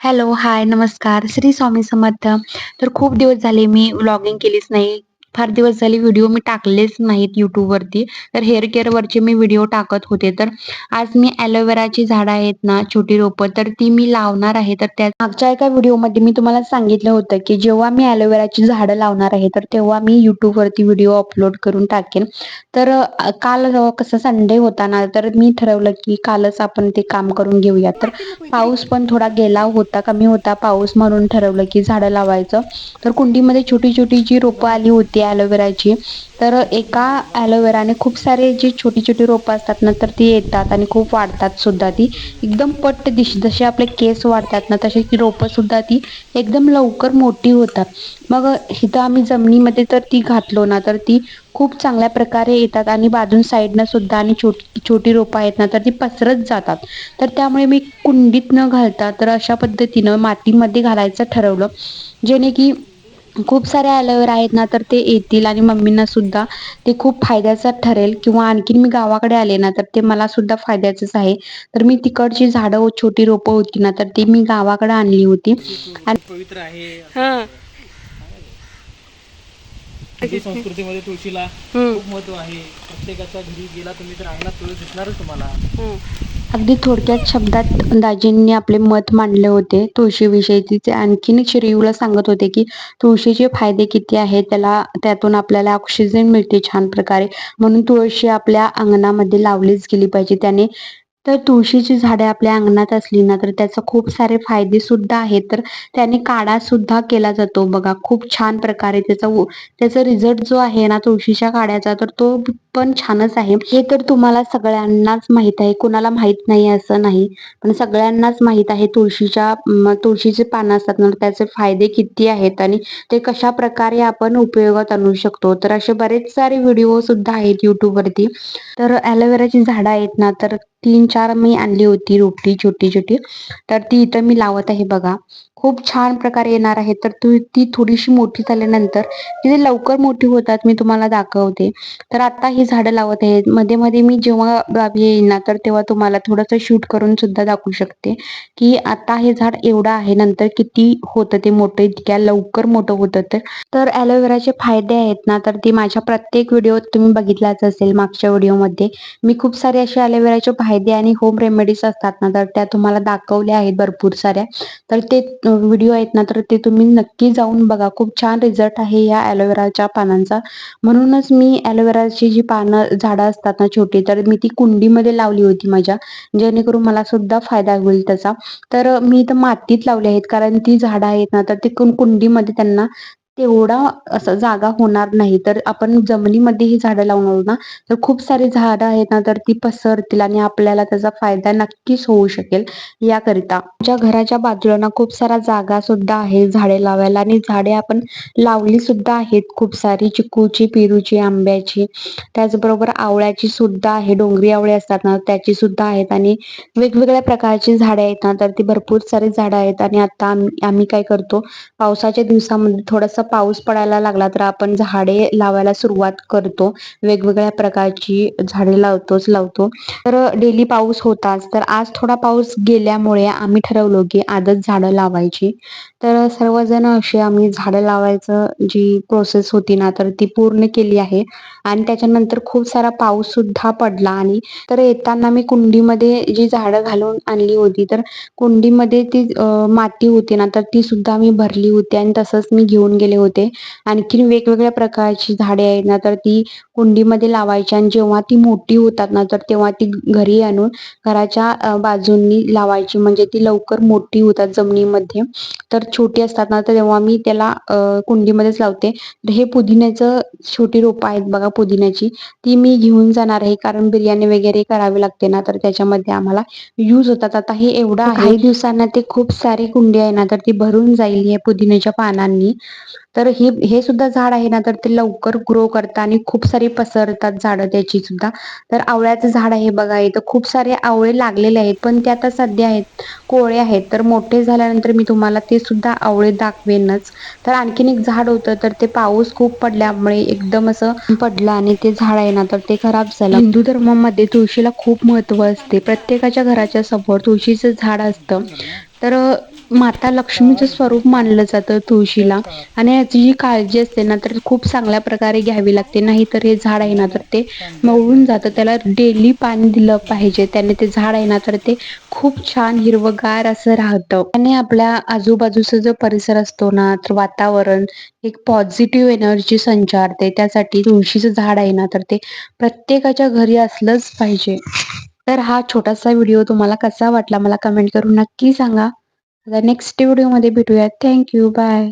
Hello, हाय, नमस्कार. श्री स्वामी समर्थ. तर खूप दिवस झाले मी व्लॉगिंग केलीच नाही. फार दिवस झाले व्हिडिओ मी टाकलेच नाहीत यूट्यूबवरती तर हेअर केअरवरचे मी व्हिडिओ टाकत होते. तर आज मी ॲलोवेराची झाडं आहेत ना, छोटी रोपं, तर ती मी लावणार आहे. तर त्या मागच्या एका व्हिडिओमध्ये मी तुम्हाला सांगितलं होतं, की जेव्हा मी ॲलोवेराची झाडं लावणार आहे, तर तेव्हा मी यूट्यूबवरती व्हिडिओ अपलोड करून टाकेन. तर काल कसं संडे होता ना, तर मी ठरवलं, की कालच आपण ते काम करून घेऊया. तर पाऊस पण थोडा गेला होता, कमी होता पाऊस म्हणून ठरवलं, की झाडं लावायचं. तर कुंडीमध्ये छोटी-छोटी जी रोपं आली होती ॲलोवेराची तर एका ॲलोवेराने खूप सारे जी छोटी-छोटी रोपं असतात ना, तर ती येतात आणि खूप वाढतात सुद्धा ती. एकदम पट्ट दिश जसे आपले केस वाढतात ना, तसे ती रोपं सुद्धा ती एकदम लवकर मोठी होतात. मग इथं आम्ही जमिनीमध्ये तर ती घातलो ना, तर ती खूप चांगल्या प्रकारे येतात आणि बाजून साईडनं सुद्धा आणि छोटी छोटी रोपं आहेत ना, तर ती पसरत जातात. तर त्यामुळे मी कुंडीत न घालता तर अशा पद्धतीनं मातीमध्ये घालायचं ठरवलं. जेणे की खूप साऱ्या एलोवेरा आहेत ना, तर ते येतील आणि मम्मींना सुद्धा ते खूप फायद्याचं ठरेल. किंवा आणखीन मी गावाकडे आले ना, तर ते मला सुद्धा फायद्याचंच आहे. तर मी तिकडची झाडं व छोटी रोपं होती ना, तर ती मी गावाकडे आणली होती. खूप पवित्र आहे. हां. हिंदू संस्कृतीमध्ये तुळशीला खूप महत्त्व आहे. प्रत्येकाच्या घरी गेला तुम्ही तर अंगणात तुळस दिसणारच तुम्हाला. अगदी थोडक्यात शब्दात दाजींनी आपले मत मांडले होते. तुळशीविषयी ते आणखीन श्रेयूला सांगत होते की तुळशीचे फायदे किती आहेत? त्याला त्यातून आपल्याला ऑक्सिजन मिळते छान प्रकारे. म्हणून तुळशी आपल्या अंगणामध्ये लावलीच गेली पाहिजे. त्याने तर तुळशीची झाडे आपल्या अंगणात असली ना तर त्याचा खूप सारे फायदे सुद्धा आहेत. तर त्याने काढा सुद्धा केला जातो. बघा खूप छान प्रकारे त्याचा त्याचा रिझल्ट जो आहे ना तुळशीच्या काड्याचा तर तो पण छानच आहे. हे तर तुम्हाला सगळ्यांनाच माहीत आहे. कुणाला माहीत नाही असं नाही. पण सगळ्यांनाच माहीत आहे तुळशीच्या तुळशीचे पानं असतात ना त्याचे फायदे किती आहेत आणि ते कशा प्रकारे आपण उपयोगात आणू शकतो. तर असे बरेच सारे व्हिडिओ सुद्धा आहेत युट्यूबवरती तर ॲलोवेराची झाडं आहेत ना तर तीन चार मी आणली होती रोपटी छोटी छोटी तर ती इथं मी लावत आहे बघा. खूप छान प्रकारे येणार आहे. तर तू ती थोडीशी मोठी झाल्यानंतर तिथे लवकर मोठी होतात मी तुम्हाला दाखवते. तर आता ही झाडं लावत आहे मध्ये मध्ये मी जेव्हा गावी येईन ना तर तेव्हा तुम्हाला थोडंसं शूट करून सुद्धा दाखवू शकते की आता हे झाड एवढं आहे नंतर किती होतं ते मोठं इतक्या लवकर मोठं होतं तर. तर ॲलोवेराचे फायदे आहेत ना तर ती माझ्या प्रत्येक व्हिडिओत तुम्ही बघितलाच असेल मागच्या व्हिडिओमध्ये मी खूप सारे असे ॲलोवेराचे फायदे आणि होम रेमेडीज असतात ना तर त्या तुम्हाला दाखवल्या आहेत भरपूर साऱ्या. तर ते व्हिडिओ आहेत ना तर ते तुम्ही नक्की जाऊन बघा. खूप छान रिझल्ट आहे या ॲलोवेराच्या पानांचा. म्हणूनच मी ॲलोवेराची जी पानं झाडं असतात ना छोटी तर मी ती कुंडीमध्ये लावली होती माझ्या. जेणेकरून मला सुद्धा फायदा होईल त्याचा. तर मी तर मातीत लावली आहेत कारण ती झाडं आहेत ना तर ती कुंडीमध्ये त्यांना तेवढा असा जागा होणार नाही. तर आपण जमिनीमध्ये ही झाडं लावणार ना तर खूप सारी झाडं आहेत ना तर ती पसरतील आणि आपल्याला त्याचा फायदा नक्कीच होऊ शकेल याकरिता. आमच्या घराच्या बाजूला ना खूप सारा जागा सुद्धा आहे झाडे लावायला आणि झाडे आपण लावली सुद्धा आहेत खूप सारी. चिकूची पेरूची आंब्याची त्याचबरोबर आवळ्याची सुद्धा आहे. डोंगरी आवळे असतात ना त्याची सुद्धा आहेत आणि वेगवेगळ्या प्रकारची झाडे आहेत ना तर ती भरपूर सारी झाडं आहेत. आणि आता आम्ही आम्ही काय करतो पावसाच्या दिवसामध्ये थोडासा पाऊस पडायला लागला तर आपण झाडे लावायला सुरुवात करतो. वेगवेगळ्या प्रकारची झाडे लावतोच लावतो. तर डेली पाऊस होताच तर आज थोडा पाऊस गेल्यामुळे आम्ही ठरवलो की आजच झाडं लावायची. तर सर्वजण अशी आम्ही झाडं लावायचं जी प्रोसेस होती ना तर ती पूर्ण केली आहे. आणि त्याच्यानंतर खूप सारा पाऊस सुद्धा पडला आणि तर येताना मी कुंडीमध्ये जी झाडं घालून आणली होती तर कुंडीमध्ये ती माती होती ना तर ती सुद्धा मी भरली होती आणि तसंच मी घेऊन गेले होते. आणखीन वेगवेगळ्या प्रकारची झाडे आहेत ना तर ती कुंडीमध्ये लावायची आणि जेव्हा ती मोठी होतात ना तर तेव्हा ती घरी आणून घराच्या बाजूंनी लावायची. म्हणजे ती लवकर मोठी होतात जमिनीमध्ये. तर छोटी असतात ना तर तेव्हा मी त्याला कुंडीमध्येच लावते. तर हे पुदिन्याचं छोटी रोपं आहेत बघा पुदिन्याची. ती मी घेऊन जाणार आहे कारण बिर्याणी वगैरे करावी लागते ना तर त्याच्यामध्ये आम्हाला यूज होतात. आता हे एवढं आहे. काही दिवसांना ते खूप सारी कुंडी आहे ना तर ती भरून जाईल या पुदिन्याच्या पानांनी. तर हे हे सुद्धा झाड आहे ना तर ते लवकर ग्रो करतात आणि खूप सारी पसरतात झाडं त्याची सुद्धा. तर आवळ्याचं झाड आहे बघा इथं खूप सारे आवळे लागलेले आहेत पण ते आता सध्या आहेत कोवळे आहेत. तर मोठे झाल्यानंतर मी तुम्हाला ते सुद्धा आवळे दाखवेनच. तर आणखीन एक झाड होतं तर ते पाऊस खूप पडल्यामुळे एकदम असं पडलं आणि ते झाड आहे ना तर ते खराब झालं. हिंदू धर्मामध्ये तुळशीला खूप महत्त्व असते. प्रत्येकाच्या घराच्या समोर तुळशीचं झाड असतं. तर माता लक्ष्मीचं स्वरूप मानलं जातं तुळशीला. आणि याची जी काळजी असते ना तर खूप चांगल्या प्रकारे घ्यावी लागते. नाही तर हे झाड आहे ना तर ते मळून जातं. त्याला डेली पाणी दिलं पाहिजे. त्याने ते झाड आहे ना तर ते खूप छान हिरवगार असं राहतं. आणि आपल्या आजूबाजूचा जो परिसर असतो ना तर वातावरण एक पॉझिटिव्ह एनर्जी संचारते. त्यासाठी तुळशीचं झाड आहे ना तर ते प्रत्येकाच्या घरी असलंच पाहिजे. तर हा छोटासा व्हिडिओ तुम्हाला कसा वाटला मला कमेंट करून नक्की सांगा. नेक्स्ट व्हिडिओमध्ये भेटूयात. Thank you bye